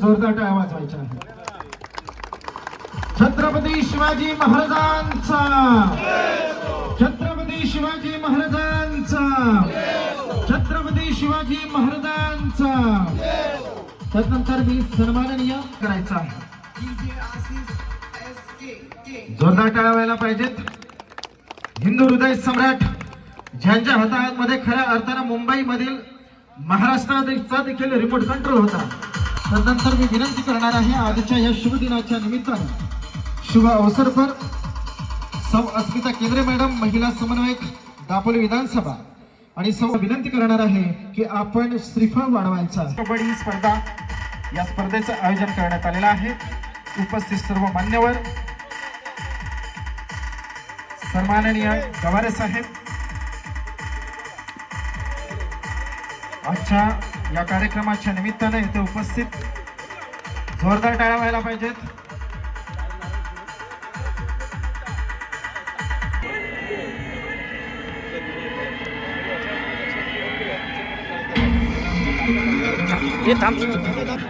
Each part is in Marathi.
जोरदार आवाज व्हायचा आहेत. छत्रपती शिवाजी महाराजांचा. छत्रपती शिवाजी महाराजांचा. छत्रपती शिवाजी महाराजांचा. त्यानंतर मी सन्माननीय करायचा आहे. जोरदार टाळावायला पाहिजेत. हिंदू हृदय सम्राट ज्यांच्या हातामध्ये खऱ्या अर्थानं मुंबईमधील महाराष्ट्राचा देखील रिमोट कंट्रोल होता. तदनंतर मी विनंती करणार आहे आजच्या या शुभ दिनाच्या निमित्तानं शुभ अवसर पर सौ अस्मिता केंद्रे मॅडम महिला समन्वयक दापोली विधानसभा. आणि सौ विनंती करणार आहे की आपण श्रीफळ वाढवायचा कबड्डी स्पर्धा या स्पर्धेचं आयोजन करण्यात आलेलं आहे. उपस्थित सर्व मान्यवर सन्माननीय गवारे साहेब आजच्या या कार्यक्रमाच्या निमित्तानं इथे उपस्थित जोरदार टाळ्या व्हायला पाहिजेत. ये थांब.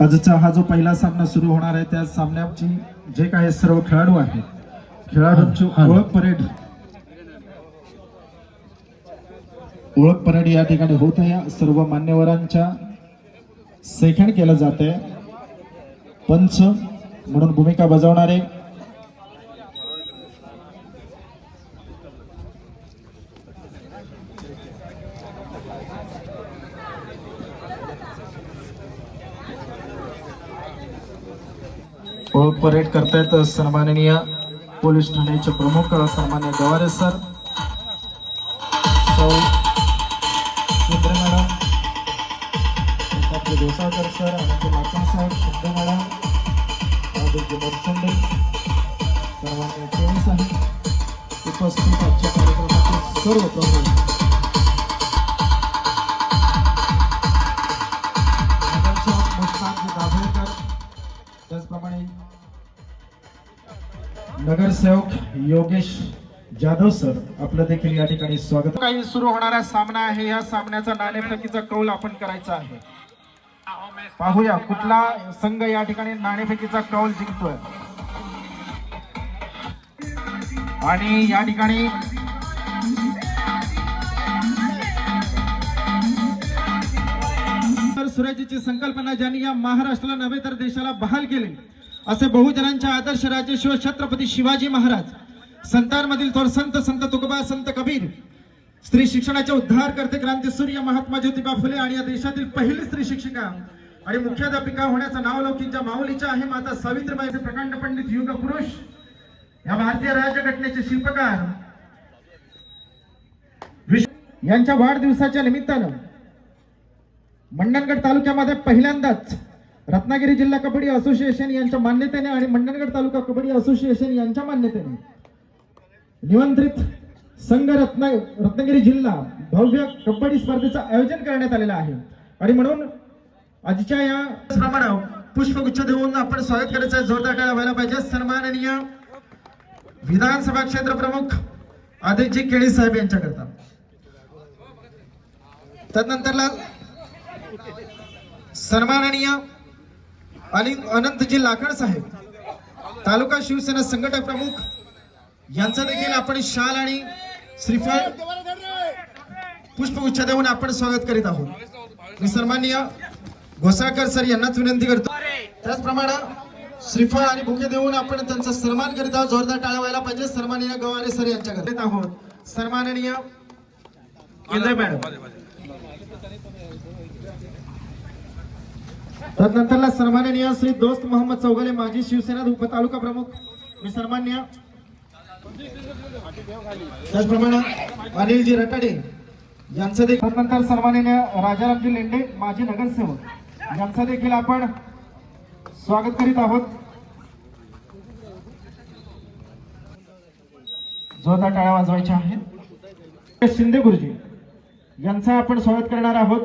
आजचा हा जो पहिला सामना सुरू होणार आहे त्या सामन्याची जे काही सर्व खेळाडू आहेत खेळाडूंची ओळख परेड. ओळख परेड या ठिकाणी होत आहे. सर्व मान्यवरांच्या सेखण केलं जात आहे पंच म्हणून भूमिका बजावणारे ओळख परेड करतायत सन्माननीय पोलीस ठाण्याचे प्रमुख सन्मान्य गवारे सर. सौ केंद्रे मॅडम. आपले देसाळकर सर आणि लाखन साहेब शिंदे मॅडम. आदित्य बरसंडे सन्मान्य चोवीस साहेब. उपस्थित आजच्या कार्यक्रमाचे सर्व प्रमुख. नगरसेवक दाभोळकर त्याचप्रमाणे नगरसेवक योगेश जाधव सर आपलं देखील या ठिकाणी स्वागत. काही सुरू होणारा सामना आहे. या सामन्याचा नाणेफेकीचा कौल आपण करायचा आहे. पाहूया कुठला संघ या ठिकाणी नाणेफेकीचा कौल जिंकतोय. आणि या ठिकाणी तर संकल्पना ज्यांनी या महाराष्ट्राला नव्हे तर देशाला बहाल केले. असे बहुजनांच्या आदर्श राजेश्वर शिव छत्रपती शिवाजी महाराज संतांमधील थोर संत संत तुकोबा संत कबीर स्त्री शिक्षणाचे उद्धार करते क्रांती सूर्य महात्मा ज्योतिबा फुले आणि या देशातील पहिली स्त्री शिक्षिका आणि मुख्याध्यापिका होण्याचं नाव लौकिकच्या माऊलीच्या आहे माता सावित्रीबाईचे प्रकांड पंडित युग पुरुष या भारतीय राज्यघटनेचे शिल्पकार. यांच्या वाढदिवसाच्या निमित्तानं मंडणगड तालुक्यामध्ये पहिल्यांदाच रत्नागिरी जिल्हा कबड्डी असोसिएशन यांच्या मान्यतेने आणि मंडणगड तालुका कबड्डी असोसिएशन यांच्या मान्यतेने निमंत्रित संघ रत्ना रत्नागिरी जिल्हा भव्य कबड्डी स्पर्धेचं आयोजन करण्यात आलेलं आहे. आणि म्हणून आजच्या या प्रमाणे पुष्पगुच्छ देऊन आपण स्वागत करायचं जोरदार टाळ्या व्हायला पाहिजे. सन्माननीय विधानसभा क्षेत्र प्रमुख आदितजी केळी साहेब यांच्याकरता. तदनंतरला सन्माननीय आणि अनंतजी लाकड साहेब तालुका शिवसेना संघटक प्रमुख यांचं देखील आपण शाल आणि श्रीफळ पुष्पगुच्छ देऊन आपण स्वागत करीत आहोत. मी सन्माननीय घोसाळकर सर यांनाच विनंती करतो. त्याचप्रमाणे श्रीफळ आणि बुके देऊन आपण त्यांचा सन्मान करीत आहोत. जोरदार टाळ्या व्हायला पाहिजे. सन्माननीय गवारे सर यांच्याकडे आहोत. सन्माननीय मॅडम. तदनंतरला सन्माननीय श्री दोस्त मोहम्मद चौगले माजी शिवसेना उपतालुका प्रमुख मी सन्मान्य त्याचप्रमाणे अनिलजी रटाडे यांचं देखील तदनंतर सन्माननीय राजारामजी लेंडे माजी नगरसेवक. यांचं देखील आपण स्वागत करीत आहोत. जोरदार टाळ्या वाजवायच्या आहेत. शिंदे गुरुजी यांचं आपण स्वागत करणार आहोत.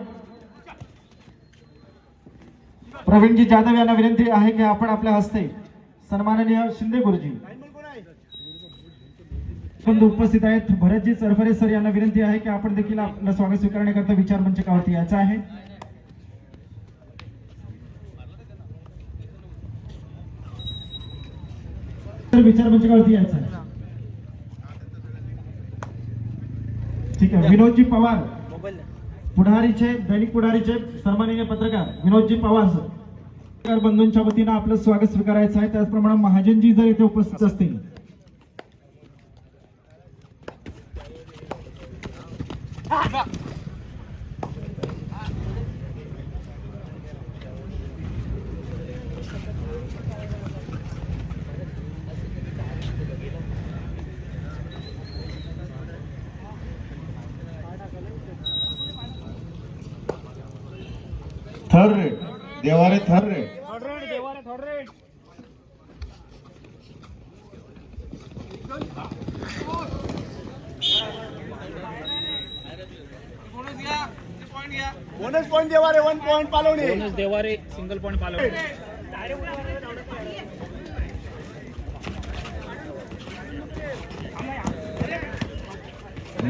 प्रवीणजी जाधव यांना विनंती आहे की आपण आपल्या हस्ते सन्माननीय शिंदे गुरुजी उपस्थित आहेत. भरतजी चरफरे सर यांना विनंती आहे की आपण देखील आपलं स्वागत स्वीकारण्याकरता विचार मंचकावरती यायचं आहे. विचार मंचकावरती यायचं आहे. ठीक आहे. विनोदजी पवार पुढारीचे दैनिक पुढारीचे सन्माननीय पत्रकार विनोदजी पवार सर. बंधूंच्या वतीनं आपलं स्वागत स्वीकारायचं आहे. त्याचप्रमाणे महाजनजी जर इथे उपस्थित असतील. Third rate. देवारे थर रे. बोनस पॉईंट देवा रे वन पॉईंट पालवणे. बोनस देवारे सिंगल पॉईंट पालव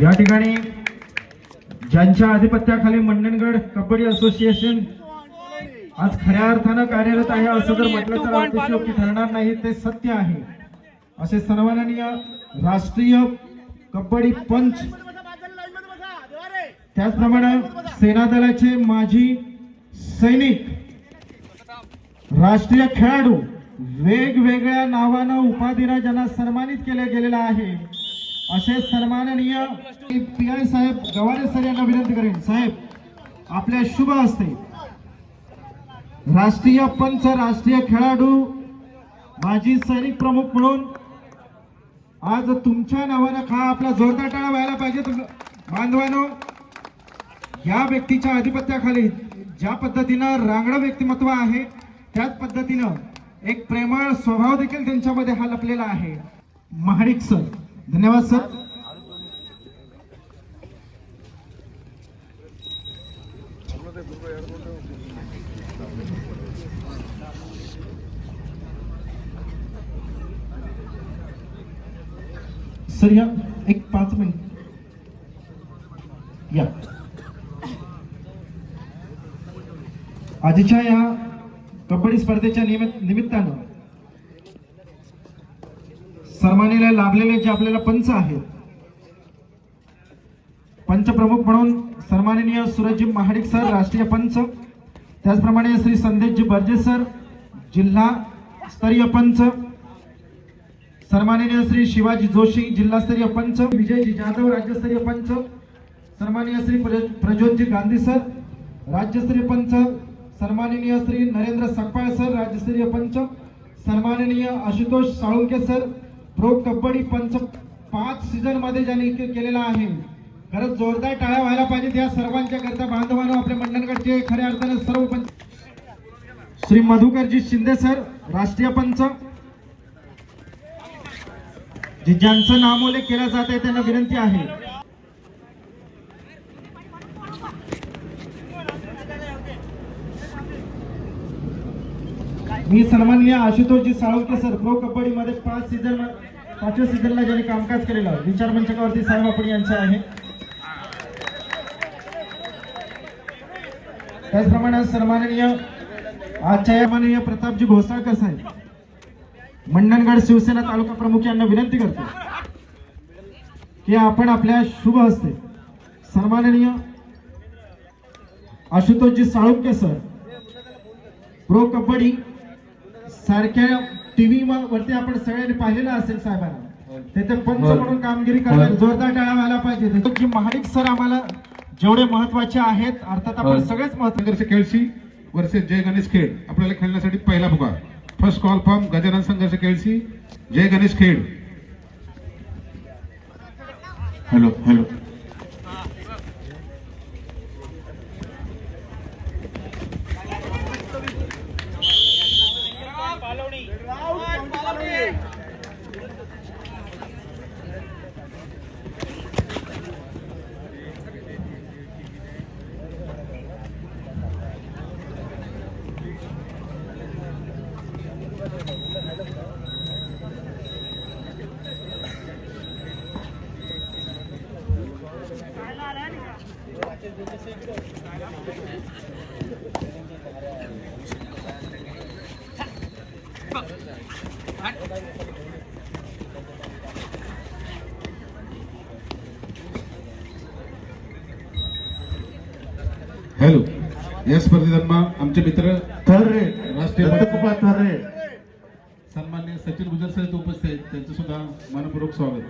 या ठिकाणी ज्यांच्या आधिपत्याखाली मंडणगड कबड्डी असोसिएशन आज खऱ्या अर्थानं कार्यरत आहे असं जर म्हटलं तर अतिशयोक्ती ठरणार नाही ते सत्य आहे. असे सन्माननीय राष्ट्रीय कबड्डी पंच. त्याचप्रमाणे सेना दलाचे माजी सैनिक राष्ट्रीय खेळाडू वेगवेगळ्या नावानं उपाधीनं ज्यांना सन्मानित केले गेलेलं आहे असे सन्माननीय पी आय साहेब गवारे सर यांना विनंती करेन. साहेब आपल्या शुभ हस्ते राष्ट्रीय पंच राष्ट्रीय खेळाडू माजी सैनिक प्रमुख म्हणून आज तुमच्या नावानं हा आपला जोरदार टाळा व्हायला पाहिजे तुम- बांधवानो या व्यक्तीच्या आधिपत्याखाली ज्या पद्धतीनं रांगडं व्यक्तिमत्व आहे त्याच पद्धतीनं एक प्रेमळ स्वभाव देखील त्यांच्यामध्ये हा लपलेला आहे. महाडिक सर धन्यवाद सर. सर या एक पाच मिनिट. या. आजच्या या कबड्डी स्पर्धेच्या निमित्त निमित्तानं सन्मानीला लाभलेले जे आपल्याला पंच आहेत पंच प्रमुख म्हणून सन्माननीय सूरजजी महाडिक सर राष्ट्रीय पंच त्याचप्रमाणे श्री संदेशजी बर्जे सर जिल्हा स्तरीय पंच सन्माननीय श्री शिवाजी जोशी जिल्हास्तरीय पंच विजयजी जाधव राज्यस्तरीय पंच सन्माननीय श्री प्रज्योतजी गांधी सर राज्यस्तरीय पंच सन्माननीय श्री नरेंद्र सकपाळ सर राज्यस्तरीय पंच सन्माननीय आशुतोष साळुंके सर प्रो कबड्डी पंच पाच सीझनमध्ये ज्यांनी केलेला आहे. खरंच जोरदार टाळ्या व्हायला पाहिजेत या सर्वांच्या करता बांधवांनो आपल्या मंडणगडचे खऱ्या अर्थाने सर्व पंच श्री मधुकरजी शिंदे सर राष्ट्रीय पंच जे ज्यांचं नामोल्लेख केला जात आहे त्यांना विनंती आहे. मी सन्माननीय आशुतोषजी साळुंके सर प्रो कबड्डी मध्ये पाच सीझन पाचव्या सीझनला ज्यांनी कामकाज केलेलं विचार मंचकावरती साहेब आपण यांचे आहे. त्याचप्रमाणे सन्माननीय आजच्या माननीय प्रतापजी घोसाळकर साहेब. मंडणगड शिवसेना तालुका प्रमुख यांना विनंती करतो की आपण आपल्या शुभ हस्ते सन्माननीय आशुतोषजी साळुंके सर प्रो कबड्डी सारख्या टीव्ही वरती आपण सगळ्यांनी पाहिलेलं असेल साहेबांना. तिथे पंच म्हणून कामगिरी करतात. जोरदार टाळा व्हायला पाहिजे. जी महाडिक सर आम्हाला जेवढे महत्त्वाचे आहेत अर्थात आपण सगळेच महत्त्व संघर्ष खेळशी वर्सेस जय गणेश खेळ. आपल्याला खेळण्यासाठी पहिला पुकार first call form Gajanan Sangharsh Kelsi Jay Ganesh Khed hello hello या स्पर्धेदरम्यान आमचे मित्र थर्रे राष्ट्रीय थर्रे. सन्मान्य सचिन गुजर सर उपस्थित आहेत. त्यांचं सुद्धा मनपूर्वक स्वागत.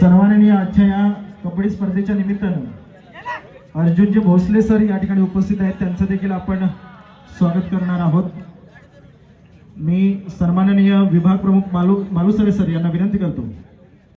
सर्वांनी आजच्या या कबड्डी स्पर्धेच्या निमित्तानं अर्जुनजी भोसले सर या ठिकाणी उपस्थित आहेत. त्यांचं देखील आपण स्वागत करणार आहोत. मी सन्माननीय विभाग प्रमुख मालू मालुसरे सर यांना विनंती करतो.